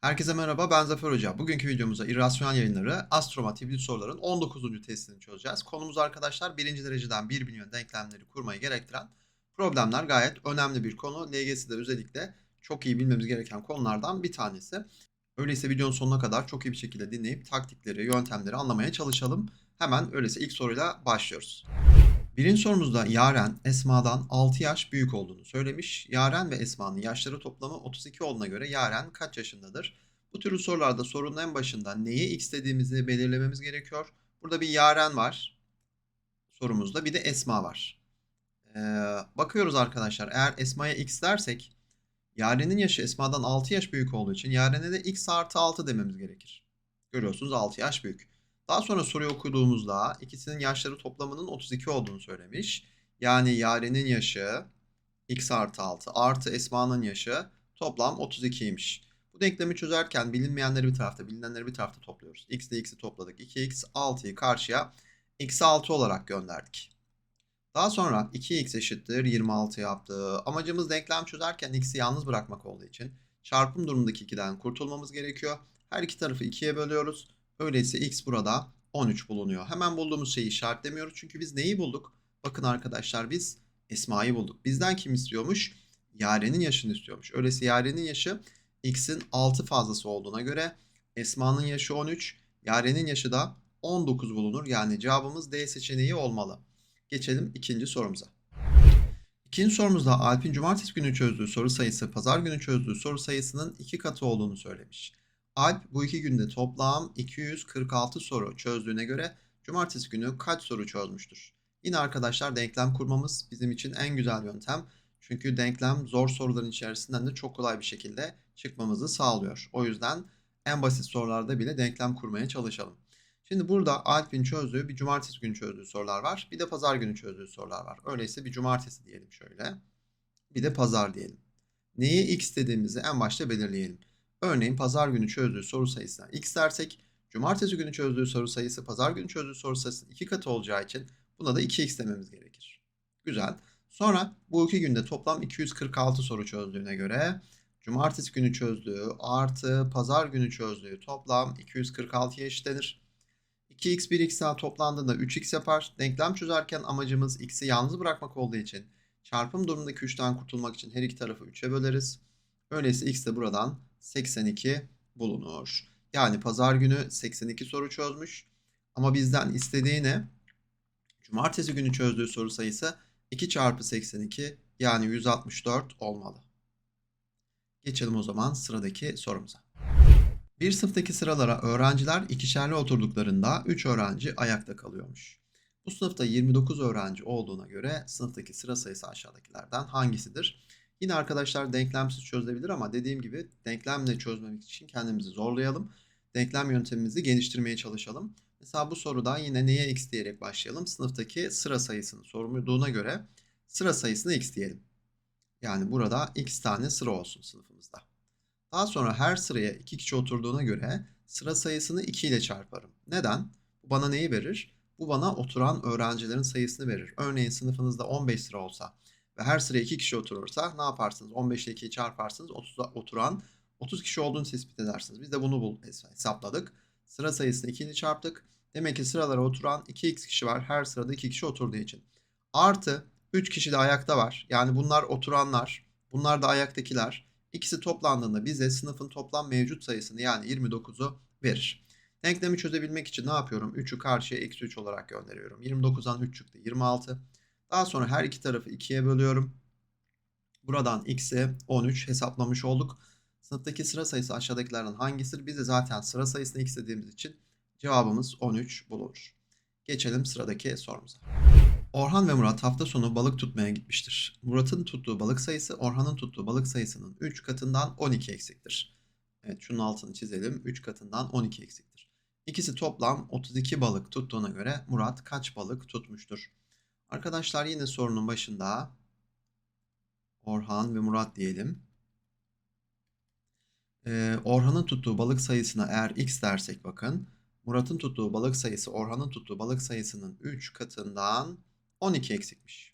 Herkese merhaba, ben Zafer Hoca. Bugünkü videomuzda irrasyonel yayınları, astromat hibrit soruların 19. testini çözeceğiz. Konumuz arkadaşlar birinci dereceden bir milyon denklemleri kurmayı gerektiren problemler gayet önemli bir konu. LGS'de özellikle çok iyi bilmemiz gereken konulardan bir tanesi. Öyleyse videonun sonuna kadar çok iyi bir şekilde dinleyip taktikleri, yöntemleri anlamaya çalışalım. Hemen öyleyse ilk soruyla başlıyoruz. Birinci sorumuzda Yaren Esma'dan 6 yaş büyük olduğunu söylemiş. Yaren ve Esma'nın yaşları toplamı 32 olduğuna göre Yaren kaç yaşındadır? Bu tür sorularda sorunun en başında neye x belirlememiz gerekiyor. Burada bir Yaren var sorumuzda bir de Esma var. Ee, bakıyoruz arkadaşlar eğer Esma'ya x dersek Yaren'in yaşı Esma'dan 6 yaş büyük olduğu için Yaren'e de x artı 6 dememiz gerekir. Görüyorsunuz 6 yaş büyük. Daha sonra soruyu okuduğumuzda ikisinin yaşları toplamının 32 olduğunu söylemiş. Yani Yaren'in yaşı x artı 6 artı Esma'nın yaşı toplam 32'ymiş. Bu denklemi çözerken bilinmeyenleri bir tarafta bilinenleri bir tarafta topluyoruz. x ile x'i topladık. 2x 6'yı karşıya x 6 olarak gönderdik. Daha sonra 2x eşittir 26 yaptı. Amacımız denklem çözerken x'i yalnız bırakmak olduğu için çarpım durumundaki 2'den kurtulmamız gerekiyor. Her iki tarafı 2'ye bölüyoruz. Öyleyse x burada 13 bulunuyor. Hemen bulduğumuz şeyi işaretlemiyoruz. Çünkü biz neyi bulduk? Bakın arkadaşlar biz Esma'yı bulduk. Bizden kim istiyormuş? Yaren'in yaşını istiyormuş. Öyleyse Yaren'in yaşı x'in 6 fazlası olduğuna göre Esma'nın yaşı 13, Yaren'in yaşı da 19 bulunur. Yani cevabımız D seçeneği olmalı. Geçelim ikinci sorumuza. İkinci sorumuzda Alp'in cumartesi günü çözdüğü soru sayısı pazar günü çözdüğü soru sayısının iki katı olduğunu söylemiş. Alp bu iki günde toplam 246 soru çözdüğüne göre cumartesi günü kaç soru çözmüştür? Yine arkadaşlar denklem kurmamız bizim için en güzel yöntem. Çünkü denklem zor soruların içerisinden de çok kolay bir şekilde çıkmamızı sağlıyor. O yüzden en basit sorularda bile denklem kurmaya çalışalım. Şimdi burada Alp'in çözdüğü bir cumartesi günü çözdüğü sorular var. Bir de pazar günü çözdüğü sorular var. Öyleyse bir cumartesi diyelim şöyle. Bir de pazar diyelim. Neye x dediğimizi en başta belirleyelim. Örneğin pazar günü çözdüğü soru sayısına x dersek cumartesi günü çözdüğü soru sayısı pazar günü çözdüğü soru sayısının iki katı olacağı için buna da 2x dememiz gerekir. Güzel. Sonra bu iki günde toplam 246 soru çözdüğüne göre cumartesi günü çözdüğü artı pazar günü çözdüğü toplam 246'ya eşitlenir. 2x 1x daha toplandığında 3x yapar. Denklem çözerken amacımız x'i yalnız bırakmak olduğu için çarpım durumundaki 3'ten kurtulmak için her iki tarafı 3'e böleriz. Öyleyse x de buradan 82 bulunur. Yani pazar günü 82 soru çözmüş. Ama bizden istediği ne? Cumartesi günü çözdüğü soru sayısı 2 çarpı 82 yani 164 olmalı. Geçelim o zaman sıradaki sorumuza. Bir sınıftaki sıralara öğrenciler ikişerli oturduklarında 3 öğrenci ayakta kalıyormuş. Bu sınıfta 29 öğrenci olduğuna göre sınıftaki sıra sayısı aşağıdakilerden hangisidir? Yine arkadaşlar denklemsiz çözülebilir ama dediğim gibi denklemle çözmemek için kendimizi zorlayalım. Denklem yöntemimizi geliştirmeye çalışalım. Mesela bu soruda yine neye x diyerek başlayalım? Sınıftaki sıra sayısını sorulduğuna göre sıra sayısına x diyelim. Yani burada x tane sıra olsun sınıfımızda. Daha sonra her sıraya iki kişi oturduğuna göre sıra sayısını 2 ile çarparım. Neden? Bu bana neyi verir? Bu bana oturan öğrencilerin sayısını verir. Örneğin sınıfınızda 15 sıra olsa ve her sıraya 2 kişi oturursa ne yaparsınız? 15 ile 2'yi çarparsınız. 30'a oturan 30 kişi olduğunu tespit edersiniz. Biz de bunu bul hesapladık. Sıra sayısını 2 ile çarptık. Demek ki sıralara oturan 2x kişi var. Her sırada 2 kişi oturduğu için. Artı 3 kişi de ayakta var. Yani bunlar oturanlar. Bunlar da ayaktakiler. İkisi toplandığında bize sınıfın toplam mevcut sayısını yani 29'u verir. Denklemi çözebilmek için ne yapıyorum? 3'ü karşıya eksi 3 olarak gönderiyorum. 29'dan 3 çıktı 26. Daha sonra her iki tarafı 2'ye bölüyorum. Buradan x'e 13 hesaplamış olduk. Sınıftaki sıra sayısı aşağıdakilerden hangisidir? Biz de zaten sıra sayısını x dediğimiz için cevabımız 13 bulunur. Geçelim sıradaki sorumuza. Orhan ve Murat hafta sonu balık tutmaya gitmiştir. Murat'ın tuttuğu balık sayısı Orhan'ın tuttuğu balık sayısının 3 katından 12 eksiktir. Evet şunun altını çizelim. 3 katından 12 eksiktir. İkisi toplam 32 balık tuttuğuna göre Murat kaç balık tutmuştur? Arkadaşlar yine sorunun başında Orhan ve Murat diyelim. Ee, Orhan'ın tuttuğu balık sayısına eğer x dersek bakın. Murat'ın tuttuğu balık sayısı Orhan'ın tuttuğu balık sayısının 3 katından 12 eksikmiş.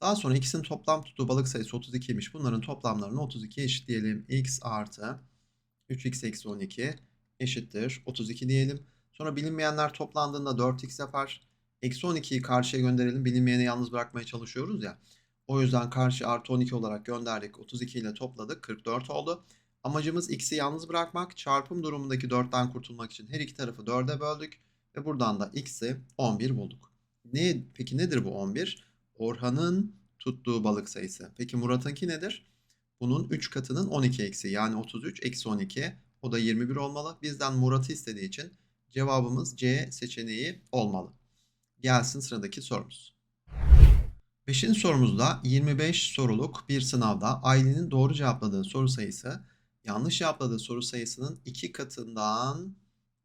Daha sonra ikisinin toplam tuttuğu balık sayısı 32'ymiş. Bunların toplamlarını 32'ye eşitleyelim. x artı 3x eksi 12 eşittir 32 diyelim. Sonra bilinmeyenler toplandığında 4x yapar. Eksi 12'yi karşıya gönderelim. Bilinmeyeni yalnız bırakmaya çalışıyoruz ya. O yüzden karşı artı 12 olarak gönderdik. 32 ile topladık. 44 oldu. Amacımız x'i yalnız bırakmak. Çarpım durumundaki 4'ten kurtulmak için her iki tarafı 4'e böldük. Ve buradan da x'i 11 bulduk. Ne, peki nedir bu 11? Orhan'ın tuttuğu balık sayısı. Peki Murat'ınki nedir? Bunun 3 katının 12 eksi yani 33 eksi 12. O da 21 olmalı. Bizden Murat'ı istediği için cevabımız C seçeneği olmalı. Gelsin sıradaki sorumuz. Beşinci sorumuzda 25 soruluk bir sınavda Aylin'in doğru cevapladığı soru sayısı yanlış cevapladığı soru sayısının iki katından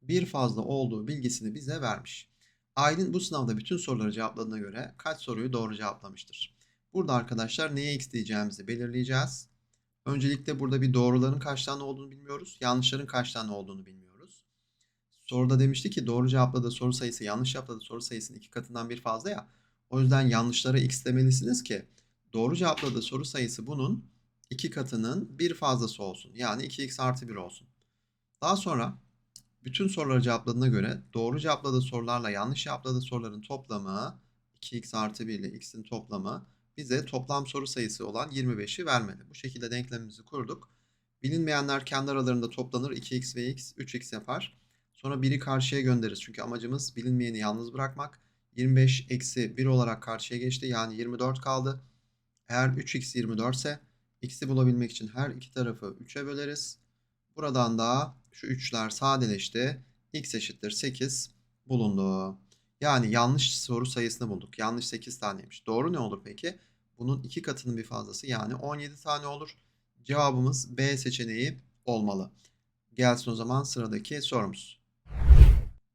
bir fazla olduğu bilgisini bize vermiş. Aylin bu sınavda bütün soruları cevapladığına göre kaç soruyu doğru cevaplamıştır? Burada arkadaşlar neye x diyeceğimizi belirleyeceğiz. Öncelikle burada bir doğruların kaç tane olduğunu bilmiyoruz. Yanlışların kaç tane olduğunu bilmiyoruz. Soruda demişti ki doğru cevapladığı soru sayısı yanlış cevapladığı soru sayısının iki katından bir fazla ya. O yüzden yanlışlara x demelisiniz ki doğru cevapladığı soru sayısı bunun iki katının bir fazlası olsun. Yani 2x artı 1 olsun. Daha sonra bütün soruları cevapladığına göre doğru cevapladığı sorularla yanlış cevapladığı soruların toplamı 2x artı 1 ile x'in toplamı bize toplam soru sayısı olan 25'i vermeli. Bu şekilde denklemimizi kurduk. Bilinmeyenler kendi aralarında toplanır. 2x ve x 3x yapar. Sonra 1'i karşıya göndeririz. Çünkü amacımız bilinmeyeni yalnız bırakmak. 25 eksi 1 olarak karşıya geçti. Yani 24 kaldı. Eğer 3x 24 ise x'i bulabilmek için her iki tarafı 3'e böleriz. Buradan da şu 3'ler sadeleşti. x eşittir 8 bulundu. Yani yanlış soru sayısını bulduk. Yanlış 8 taneymiş. Doğru ne olur peki? Bunun iki katının bir fazlası yani 17 tane olur. Cevabımız B seçeneği olmalı. Gelsin o zaman sıradaki sorumuz.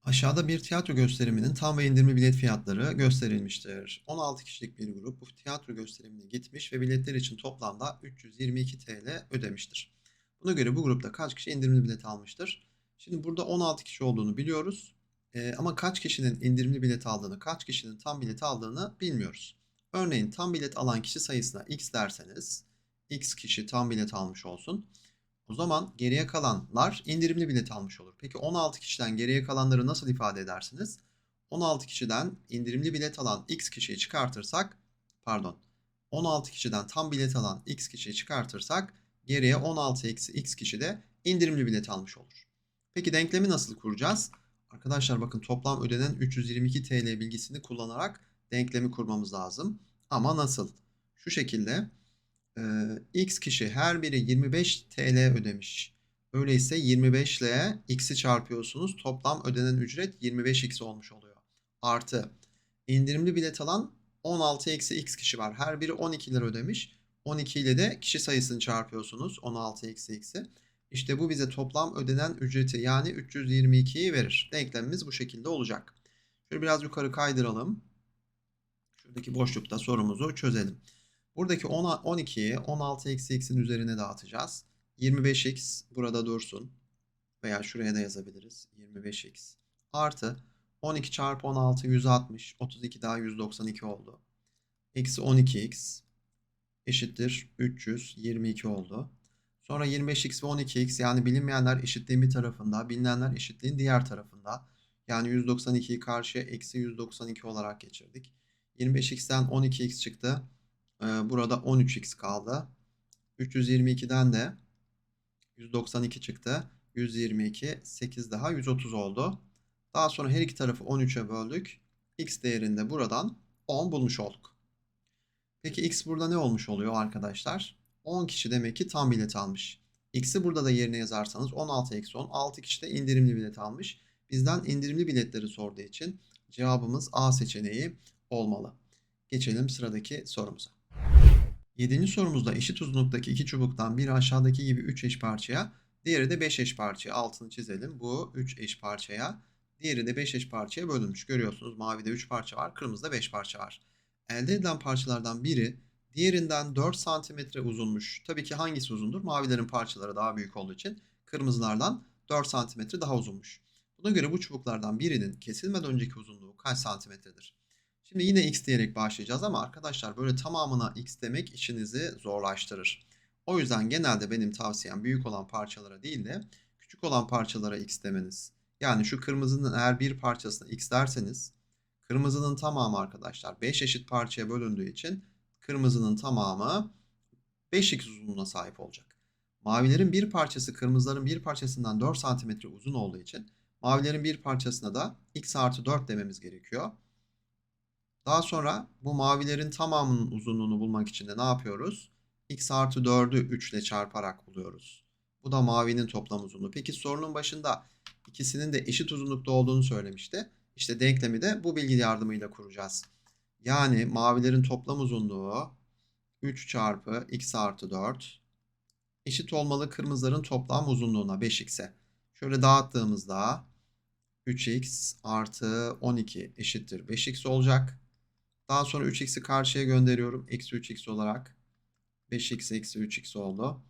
Aşağıda bir tiyatro gösteriminin tam ve indirimli bilet fiyatları gösterilmiştir. 16 kişilik bir grup bu tiyatro gösterimine gitmiş ve biletler için toplamda 322 TL ödemiştir. Buna göre bu grupta kaç kişi indirimli bilet almıştır? Şimdi burada 16 kişi olduğunu biliyoruz. Ee, ama kaç kişinin indirimli bilet aldığını, kaç kişinin tam bilet aldığını bilmiyoruz. Örneğin tam bilet alan kişi sayısına x derseniz x kişi tam bilet almış olsun. O zaman geriye kalanlar indirimli bilet almış olur. Peki 16 kişiden geriye kalanları nasıl ifade edersiniz? 16 kişiden indirimli bilet alan x kişiyi çıkartırsak, pardon, 16 kişiden tam bilet alan x kişiyi çıkartırsak geriye 16 eksi x kişi de indirimli bilet almış olur. Peki denklemi nasıl kuracağız? Arkadaşlar bakın toplam ödenen 322 TL bilgisini kullanarak denklemi kurmamız lazım. Ama nasıl? Şu şekilde e, x kişi her biri 25 TL ödemiş. Öyleyse 25 ile x'i çarpıyorsunuz. Toplam ödenen ücret 25x olmuş oluyor. Artı indirimli bilet alan 16 eksi x kişi var. Her biri 12 lira ödemiş. 12 ile de kişi sayısını çarpıyorsunuz. 16 eksi x'i. İşte bu bize toplam ödenen ücreti yani 322'yi verir. Denklemimiz bu şekilde olacak. Şöyle biraz yukarı kaydıralım. Şuradaki boşlukta sorumuzu çözelim. Buradaki 12'yi 16 eksi x'in üzerine dağıtacağız. 25x burada dursun. Veya şuraya da yazabiliriz. 25x artı 12 çarpı 16 160. 32 daha 192 oldu. Eksi 12x eşittir 322 oldu. Sonra 25x ve 12x yani bilinmeyenler eşitliğin bir tarafında, bilinenler eşitliğin diğer tarafında. Yani 192'yi karşıya eksi 192 olarak geçirdik. 25x'ten 12x çıktı. Ee, burada 13x kaldı. 322'den de 192 çıktı. 122, 8 daha 130 oldu. Daha sonra her iki tarafı 13'e böldük. X değerinde buradan 10 bulmuş olduk. Peki X burada ne olmuş oluyor arkadaşlar? 10 kişi demek ki tam bilet almış. X'i burada da yerine yazarsanız 16 eksi 10. 6 kişi de indirimli bilet almış. Bizden indirimli biletleri sorduğu için cevabımız A seçeneği olmalı. Geçelim sıradaki sorumuza. Yedinci sorumuzda eşit uzunluktaki iki çubuktan biri aşağıdaki gibi 3 eş parçaya, diğeri de 5 eş parçaya altını çizelim. Bu 3 eş parçaya, diğeri de 5 eş parçaya bölünmüş. Görüyorsunuz mavide 3 parça var, kırmızıda 5 parça var. Elde edilen parçalardan biri diğerinden 4 santimetre uzunmuş. Tabii ki hangisi uzundur? Mavilerin parçaları daha büyük olduğu için kırmızılardan 4 santimetre daha uzunmuş. Buna göre bu çubuklardan birinin kesilmeden önceki uzunluğu kaç santimetredir? Şimdi yine x diyerek başlayacağız ama arkadaşlar böyle tamamına x demek işinizi zorlaştırır. O yüzden genelde benim tavsiyem büyük olan parçalara değil de küçük olan parçalara x demeniz. Yani şu kırmızının eğer bir parçasına x derseniz kırmızının tamamı arkadaşlar 5 eşit parçaya bölündüğü için kırmızının tamamı 5x uzunluğuna sahip olacak. Mavilerin bir parçası kırmızıların bir parçasından 4 cm uzun olduğu için mavilerin bir parçasına da x artı 4 dememiz gerekiyor. Daha sonra bu mavilerin tamamının uzunluğunu bulmak için de ne yapıyoruz? x artı 4'ü 3 ile çarparak buluyoruz. Bu da mavinin toplam uzunluğu. Peki sorunun başında ikisinin de eşit uzunlukta olduğunu söylemişti. İşte denklemi de bu bilgi yardımıyla kuracağız. Yani mavilerin toplam uzunluğu 3 çarpı x artı 4 eşit olmalı kırmızıların toplam uzunluğuna 5x'e. Şöyle dağıttığımızda 3x artı 12 eşittir 5x olacak. Daha sonra 3x'i karşıya gönderiyorum. Eksi 3x olarak. 5x eksi 3x oldu.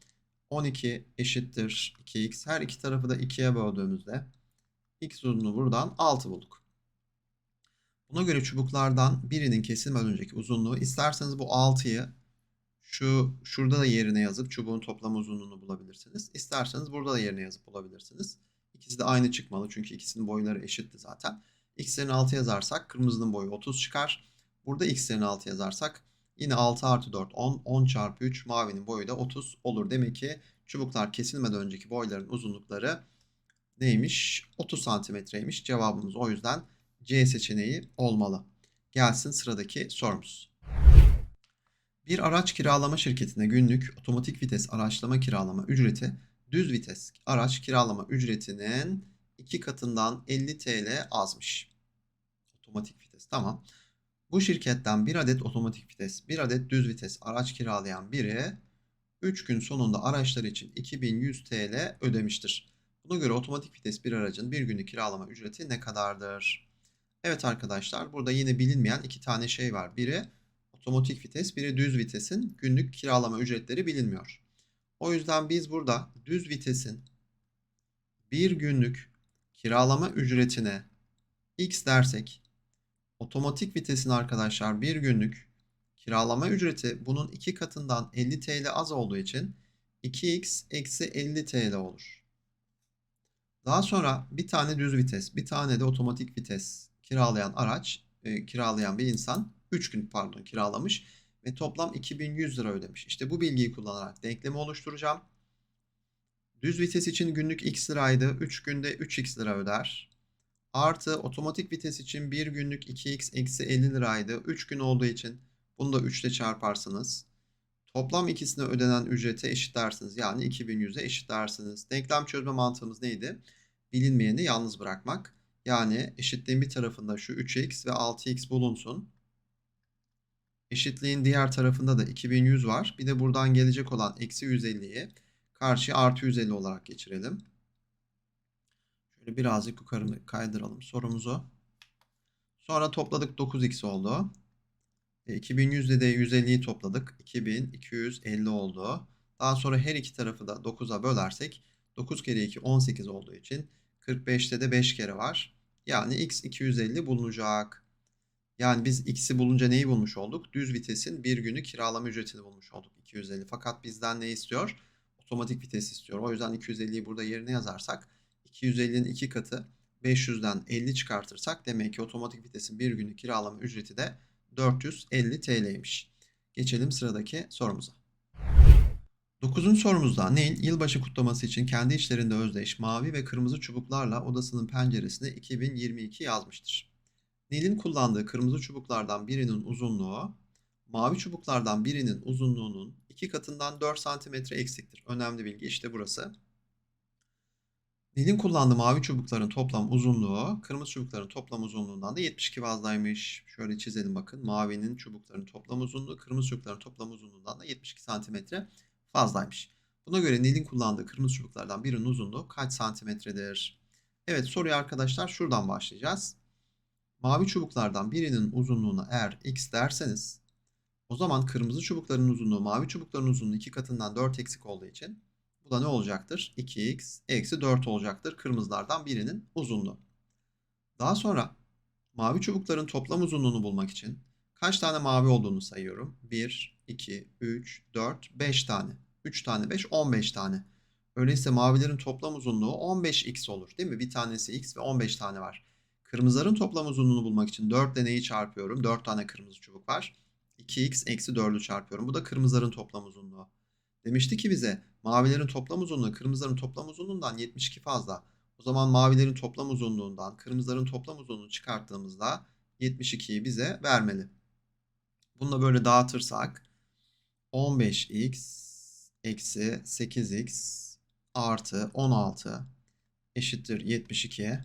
12 eşittir 2x. Her iki tarafı da 2'ye böldüğümüzde x uzunluğu buradan 6 bulduk. Buna göre çubuklardan birinin kesilmeden önceki uzunluğu isterseniz bu 6'yı şu şurada da yerine yazıp çubuğun toplam uzunluğunu bulabilirsiniz. İsterseniz burada da yerine yazıp bulabilirsiniz. İkisi de aynı çıkmalı çünkü ikisinin boyları eşitti zaten. X'lerin 6 yazarsak kırmızının boyu 30 çıkar. Burada x'lerin 6 yazarsak yine 6 artı 4 10. 10 çarpı 3 mavinin boyu da 30 olur. Demek ki çubuklar kesilmeden önceki boyların uzunlukları neymiş? 30 santimetreymiş. Cevabımız o yüzden C seçeneği olmalı. Gelsin sıradaki sorumuz. Bir araç kiralama şirketine günlük otomatik vites araçlama kiralama ücreti düz vites araç kiralama ücretinin iki katından 50 TL azmış. Otomatik vites tamam. Bu şirketten bir adet otomatik vites, bir adet düz vites araç kiralayan biri 3 gün sonunda araçlar için 2100 TL ödemiştir. Buna göre otomatik vites bir aracın bir günlük kiralama ücreti ne kadardır? Evet arkadaşlar burada yine bilinmeyen iki tane şey var. Biri otomatik vites, biri düz vitesin günlük kiralama ücretleri bilinmiyor. O yüzden biz burada düz vitesin bir günlük kiralama ücretine x dersek otomatik vitesin arkadaşlar bir günlük kiralama ücreti bunun iki katından 50 TL az olduğu için 2x eksi 50 TL olur. Daha sonra bir tane düz vites, bir tane de otomatik vites kiralayan araç, e, kiralayan bir insan 3 gün pardon kiralamış ve toplam 2100 lira ödemiş. İşte bu bilgiyi kullanarak denklemi oluşturacağım. Düz vites için günlük x liraydı. 3 günde 3x lira öder. Artı otomatik vites için bir günlük 2x eksi 50 liraydı. 3 gün olduğu için bunu da 3 ile çarparsınız. Toplam ikisine ödenen ücrete eşitlersiniz. Yani 2100'e eşitlersiniz. Denklem çözme mantığımız neydi? Bilinmeyeni yalnız bırakmak. Yani eşitliğin bir tarafında şu 3x ve 6x bulunsun. Eşitliğin diğer tarafında da 2100 var. Bir de buradan gelecek olan eksi 150'yi karşıya artı 150 olarak geçirelim. Şöyle birazcık yukarı kaydıralım sorumuzu. Sonra topladık 9x oldu. E, 2100 ile de 150'yi topladık. 2250 oldu. Daha sonra her iki tarafı da 9'a bölersek 9 kere 2 18 olduğu için 45'te de 5 kere var. Yani x 250 bulunacak. Yani biz x'i bulunca neyi bulmuş olduk? Düz vitesin bir günü kiralama ücretini bulmuş olduk 250. Fakat bizden ne istiyor? Otomatik vites istiyor. O yüzden 250'yi burada yerine yazarsak 250'nin iki katı 500'den 50 çıkartırsak demek ki otomatik vitesin bir günü kiralama ücreti de 450 TL'ymiş. Geçelim sıradaki sorumuza. 9. sorumuzda Neil yılbaşı kutlaması için kendi içlerinde özdeş mavi ve kırmızı çubuklarla odasının penceresine 2022 yazmıştır. Nil'in kullandığı kırmızı çubuklardan birinin uzunluğu mavi çubuklardan birinin uzunluğunun iki katından 4 cm eksiktir. Önemli bilgi işte burası. Nil'in kullandığı mavi çubukların toplam uzunluğu kırmızı çubukların toplam uzunluğundan da 72 fazlaymış. Şöyle çizelim bakın. Mavinin çubukların toplam uzunluğu kırmızı çubukların toplam uzunluğundan da 72 cm fazlaymış. Buna göre Nil'in kullandığı kırmızı çubuklardan birinin uzunluğu kaç santimetredir? Evet soruyu arkadaşlar şuradan başlayacağız. Mavi çubuklardan birinin uzunluğuna eğer x derseniz o zaman kırmızı çubukların uzunluğu mavi çubukların uzunluğu iki katından 4 eksik olduğu için bu da ne olacaktır? 2x eksi 4 olacaktır kırmızılardan birinin uzunluğu. Daha sonra mavi çubukların toplam uzunluğunu bulmak için kaç tane mavi olduğunu sayıyorum. 1, 2, 3, 4, 5 tane. 3 tane 5, 15 tane. Öyleyse mavilerin toplam uzunluğu 15x olur değil mi? Bir tanesi x ve 15 tane var. Kırmızıların toplam uzunluğunu bulmak için 4 ile neyi çarpıyorum? 4 tane kırmızı çubuk var. 2x eksi 4'ü çarpıyorum. Bu da kırmızıların toplam uzunluğu. Demişti ki bize mavilerin toplam uzunluğu kırmızıların toplam uzunluğundan 72 fazla. O zaman mavilerin toplam uzunluğundan kırmızıların toplam uzunluğunu çıkarttığımızda 72'yi bize vermeli. Bunu da böyle dağıtırsak 15x eksi 8x artı 16 eşittir 72.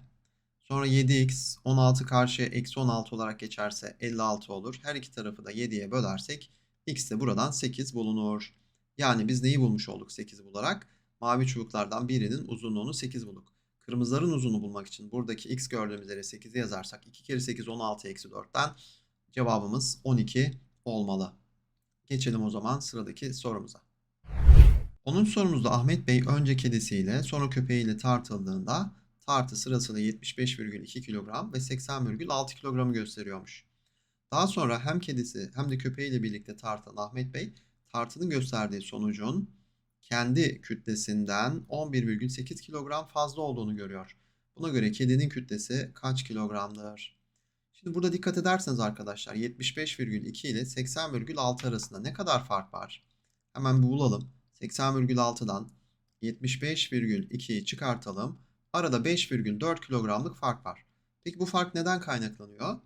Sonra 7x 16 karşıya eksi 16 olarak geçerse 56 olur. Her iki tarafı da 7'ye bölersek x de buradan 8 bulunur. Yani biz neyi bulmuş olduk 8 bularak? Mavi çubuklardan birinin uzunluğunu 8 bulduk. Kırmızıların uzunluğunu bulmak için buradaki x gördüğümüz yere 8'i yazarsak 2 kere 8 16 eksi 4'ten cevabımız 12 olmalı. Geçelim o zaman sıradaki sorumuza. 10. sorumuzda Ahmet Bey önce kedisiyle sonra köpeğiyle tartıldığında tartı sırasıyla 75,2 kilogram ve 80,6 kilogramı gösteriyormuş. Daha sonra hem kedisi hem de köpeğiyle birlikte tartılan Ahmet Bey tartının gösterdiği sonucun kendi kütlesinden 11,8 kilogram fazla olduğunu görüyor. Buna göre kedinin kütlesi kaç kilogramdır? Şimdi burada dikkat ederseniz arkadaşlar 75,2 ile 80,6 arasında ne kadar fark var? Hemen bulalım. 80,6'dan 75,2'yi çıkartalım. Arada 5,4 kilogramlık fark var. Peki bu fark neden kaynaklanıyor?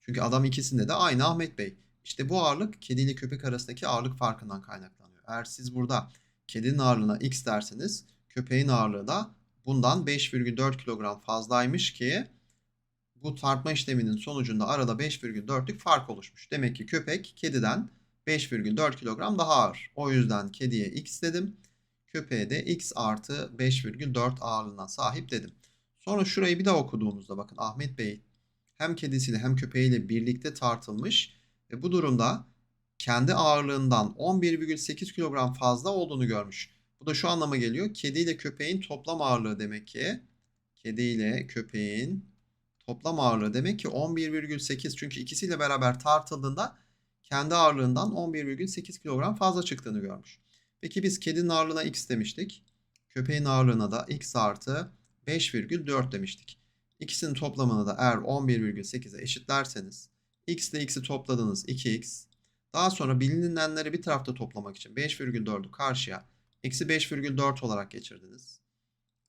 Çünkü adam ikisinde de aynı Ahmet Bey. İşte bu ağırlık kedi ile köpek arasındaki ağırlık farkından kaynaklanıyor. Eğer siz burada kedinin ağırlığına x derseniz köpeğin ağırlığı da bundan 5,4 kilogram fazlaymış ki bu tartma işleminin sonucunda arada 5,4'lük fark oluşmuş. Demek ki köpek kediden 5,4 kilogram daha ağır. O yüzden kediye x dedim. Köpeğe de x artı 5,4 ağırlığına sahip dedim. Sonra şurayı bir daha okuduğumuzda bakın Ahmet Bey hem kedisiyle hem köpeğiyle birlikte tartılmış ve bu durumda kendi ağırlığından 11,8 kilogram fazla olduğunu görmüş. Bu da şu anlama geliyor. Kedi ile köpeğin toplam ağırlığı demek ki. Kedi ile köpeğin toplam ağırlığı demek ki 11,8. Çünkü ikisiyle beraber tartıldığında kendi ağırlığından 11,8 kilogram fazla çıktığını görmüş. Peki biz kedinin ağırlığına x demiştik. Köpeğin ağırlığına da x artı 5,4 demiştik. İkisinin toplamını da eğer 11,8'e eşitlerseniz x ile x'i topladınız 2x. Daha sonra bilinenleri bir tarafta toplamak için 5,4'ü karşıya eksi 5,4 olarak geçirdiniz.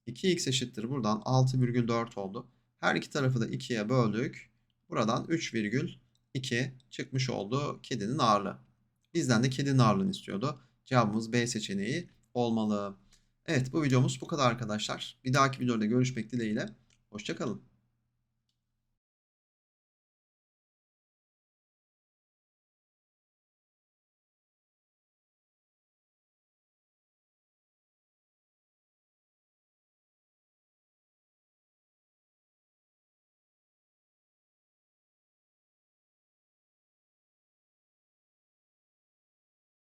2x eşittir buradan 6,4 oldu. Her iki tarafı da 2'ye böldük. Buradan 3,2 çıkmış oldu kedinin ağırlığı. Bizden de kedinin ağırlığını istiyordu. Cevabımız B seçeneği olmalı. Evet bu videomuz bu kadar arkadaşlar. Bir dahaki videoda görüşmek dileğiyle. Hoşçakalın.